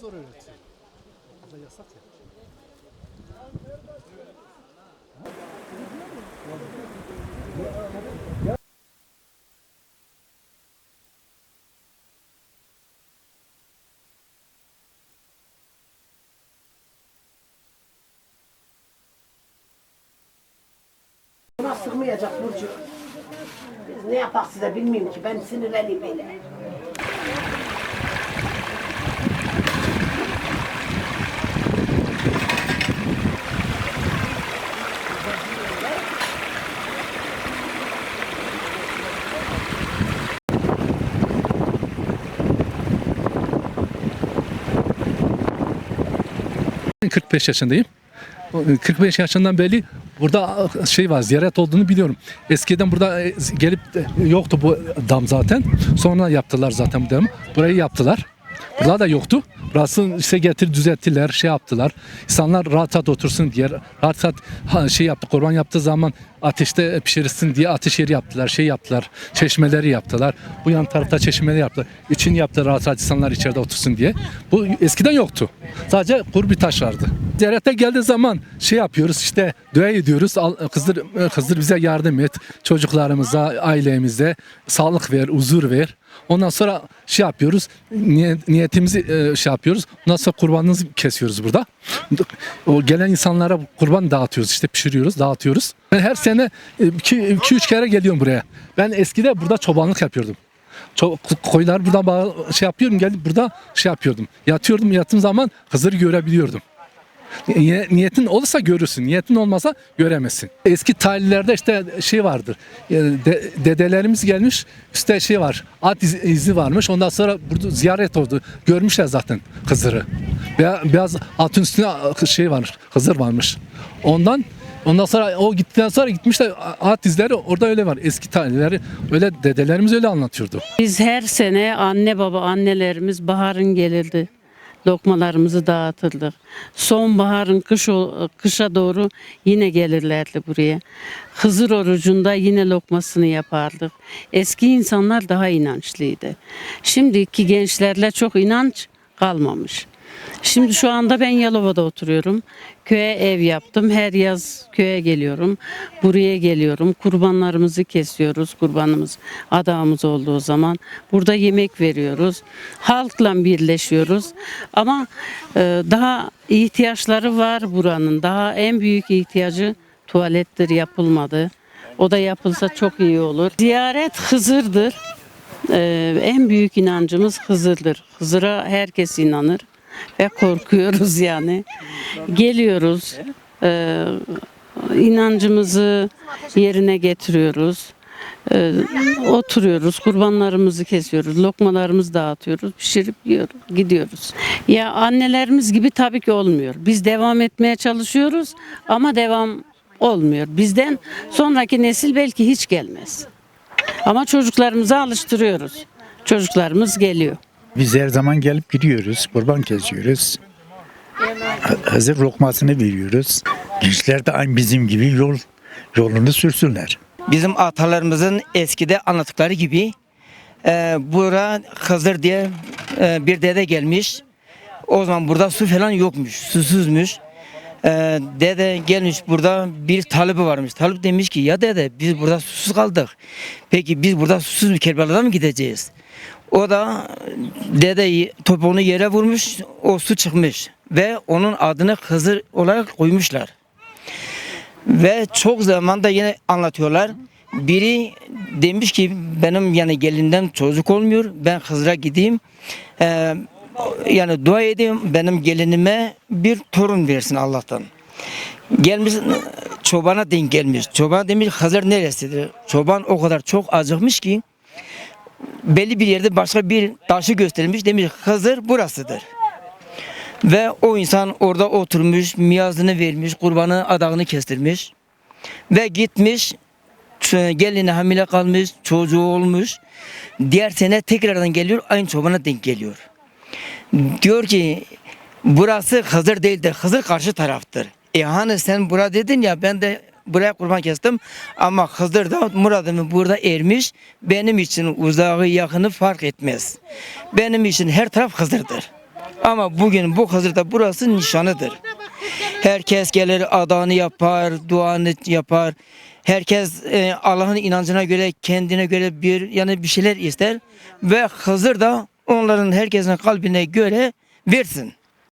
zor öğretiyor. Bu da yasak ya. Buna sığmayacak Burcu. Biz ne yapak size bilmiyorum ki. Ben sinirleneyim böyle. 45 yaşındayım. O, 45 yaşından beri burada şey var ziyaret olduğunu biliyorum. Eskiden burada e, gelip de yoktu bu dam zaten. Sonra yaptılar zaten bu damı. Burayı yaptılar. Burada da yoktu. Burası işte getir düzelttiler, şey yaptılar. İnsanlar rahat rahat otursun diye, rahat rahat ha, şey yaptı, kurban yaptığı zaman ateşte pişirirsin diye ateş yeri yaptılar, şey yaptılar, çeşmeleri yaptılar. Bu yan tarafta çeşmeleri yaptılar. İçini yaptı rahat rahat insanlar içeride otursun diye. Bu eskiden yoktu. Sadece kuru bir taş vardı. Ziyarete geldiği zaman şey yapıyoruz işte dua ediyoruz. Kızdır, Kızdır bize yardım et. Çocuklarımıza, ailemize sağlık ver, huzur ver. Ondan sonra şey yapıyoruz. niyet- Niyetimizi e, şey yapıyoruz. Ondan sonra kurbanımızı kesiyoruz burada. O gelen insanlara kurban dağıtıyoruz. işte pişiriyoruz, dağıtıyoruz. Her sene 2-3 kere geliyorum buraya. Ben eskide burada çobanlık yapıyordum. Ço- koylar burada bağ- şey yapıyorum gelip burada şey yapıyordum. Yatıyordum yattığım zaman Hızır'ı görebiliyordum. Niye- Niyetin olursa görürsün. Niyetin olmasa göremezsin. Eski tarihlerde işte şey vardır. e, de- dedelerimiz gelmiş. Üstte şey var. At izi, varmış. Ondan sonra burada ziyaret oldu. Görmüşler zaten Hızır'ı. Beyaz atın üstüne şey varmış. Hızır varmış. Ondan Ondan sonra o gittikten sonra gitmişler at izleri orada öyle var. Eski tarihleri öyle dedelerimiz öyle anlatıyordu. Biz her sene anne baba annelerimiz baharın gelirdi. Lokmalarımızı dağıtırdık. Sonbaharın kış kışa doğru yine gelirlerdi buraya. Hızır orucunda yine lokmasını yapardık. Eski insanlar daha inançlıydı. Şimdiki gençlerle çok inanç kalmamış. Şimdi şu anda ben Yalova'da oturuyorum. Köye ev yaptım. Her yaz köye geliyorum. Buraya geliyorum. Kurbanlarımızı kesiyoruz. Kurbanımız adağımız olduğu zaman. Burada yemek veriyoruz. Halkla birleşiyoruz. Ama e, daha ihtiyaçları var buranın. Daha en büyük ihtiyacı tuvalettir yapılmadı. O da yapılsa çok iyi olur. Ziyaret Hızır'dır. Ee, en büyük inancımız Hızır'dır. Hızır'a herkes inanır ve korkuyoruz yani. Geliyoruz, e, inancımızı yerine getiriyoruz. Ee, oturuyoruz, kurbanlarımızı kesiyoruz, lokmalarımızı dağıtıyoruz, pişirip yiyoruz, gidiyoruz. Ya annelerimiz gibi tabii ki olmuyor. Biz devam etmeye çalışıyoruz ama devam olmuyor. Bizden sonraki nesil belki hiç gelmez. Ama çocuklarımızı alıştırıyoruz. Çocuklarımız geliyor. Biz her zaman gelip gidiyoruz, kurban kesiyoruz. Ha- Hazır lokmasını veriyoruz. Gençler de aynı bizim gibi yol yolunu sürsünler. Bizim atalarımızın eskide anlattıkları gibi e, bura Hızır diye e, bir dede gelmiş. O zaman burada su falan yokmuş, susuzmuş. E, dede gelmiş burada bir talebi varmış. Talip demiş ki ya dede biz burada susuz kaldık. Peki biz burada susuz bir Kerbela'da mı gideceğiz? O da dede topuğunu yere vurmuş, o su çıkmış ve onun adını Hızır olarak koymuşlar. Ve çok zamanda yine anlatıyorlar. Biri demiş ki benim yani gelinden çocuk olmuyor. Ben Hızır'a gideyim. Ee, yani dua edeyim benim gelinime bir torun versin Allah'tan. Gelmiş çobana denk gelmiş. Çoban demiş Hızır neresidir? Çoban o kadar çok acıkmış ki belli bir yerde başka bir taşı göstermiş. Demiş Hızır burasıdır. Ve o insan orada oturmuş, miyazını vermiş, kurbanı adağını kestirmiş. Ve gitmiş, gelini hamile kalmış, çocuğu olmuş. Diğer sene tekrardan geliyor, aynı çobana denk geliyor. Diyor ki, burası Hızır değildir, Hızır karşı taraftır. E hani sen bura dedin ya, ben de buraya kurban kestim. Ama Hızır da muradımı burada ermiş. Benim için uzağı yakını fark etmez. Benim için her taraf Hızır'dır. Ama bugün bu Hızır'da burası nişanıdır. Herkes gelir adağını yapar, duanı yapar. Herkes e, Allah'ın inancına göre, kendine göre bir yani bir şeyler ister ve Hızır da onların herkesin kalbine göre versin.